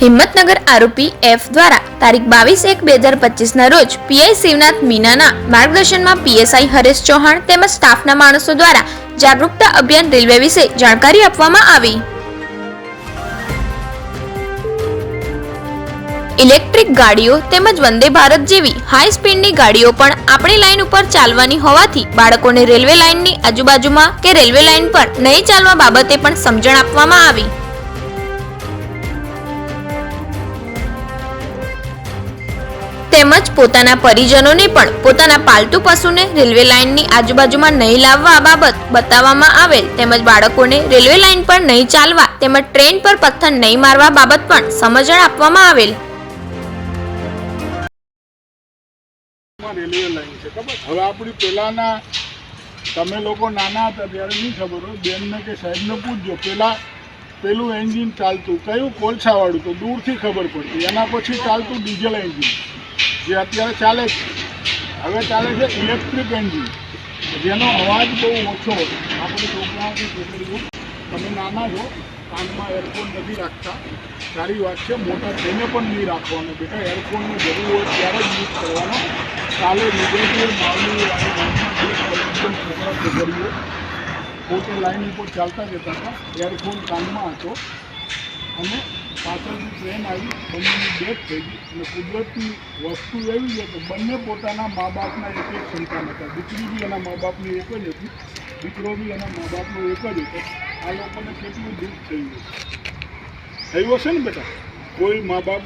હિંમતનગર આરોપી એફ દ્વારા તારીખ બાવીસ એક બે હજાર પચીસના રોજ પીઆઈ શિવનાથ મીનાના માર્ગદર્શનમાં પીએસઆઈ હરેશ ચૌહાણ તેમજ સ્ટાફના માણસો દ્વારા જાગરૂકતા અભિયાન રેલવે વિશે જાણકારી આપવામાં આવી. ઇલેક્ટ્રિક ગાડીઓ તેમજ વંદે ભારત જેવી હાઈ સ્પીડની ગાડીઓ પણ આપણી લાઇન ઉપર ચાલવાની હોવાથી બાળકોને રેલવે લાઇનની આજુબાજુમાં કે રેલવે લાઇન પર નહીં ચાલવા બાબતે પણ સમજણ આપવામાં આવી. તેમજ પોતાના પરિજનોને પણ પોતાના પાલતુ પશુને રેલવે લાઇનની આજુબાજુમાં નહીં લાવવા બાબત બતાવવામાં આવેલ. તેમજ બાળકોને રેલવે લાઇન પર નહીં ચાલવા તેમજ ટ્રેન પર પથ્થર નહીં મારવા બાબત પણ સમજણ આપવામાં આવેલ. હવે આપણી પહેલાંના તમે લોકો નાના હતા ત્યારે નહીં ખબર હોય, બેનને કે સાહેબને પૂછજો. પહેલાં પેલું એન્જિન ચાલતું, કયું કોલસાવાળું તો દૂરથી ખબર પડતી. એના પછી ચાલતું ડીઝલ એન્જિન જે અત્યારે ચાલે છે. હવે ચાલે છે ઇલેક્ટ્રિક એન્જિન જેનો અવાજ બહુ ઓછો આપણે છોકરાઓથી છોકરીઓ તમે નાના છો, કાનમાં એરફોન નથી રાખતા. સારી વાત છે, મોટા થઈને પણ નહીં રાખવાનો. બેટા એરફોનની જરૂર હોય ત્યારે જ યુઝ કરવાનો. કાલે નેગેટિવ માવલી છોકરા છોકરીઓ પોતે લાઈન ઉપર ચાલતા જતા હતા. એરફોન કાનમાં હતો. અને પાછળથી ટ્રેન આવી, બંનેની ડેથ થઈ ગઈ અને કુદરતની વસ્તુ એવી છે કે બંને પોતાના મા બાપના એક એક સંતાન હતા. દીકરી બી એના મા બાપની એક જ હતી, દીકરો બી એના મા બાપનો એક જ હતો. આ લોકોને કેટલું દુઃખ થયું થયું હશે ને બેટા? કોઈ મા બાપ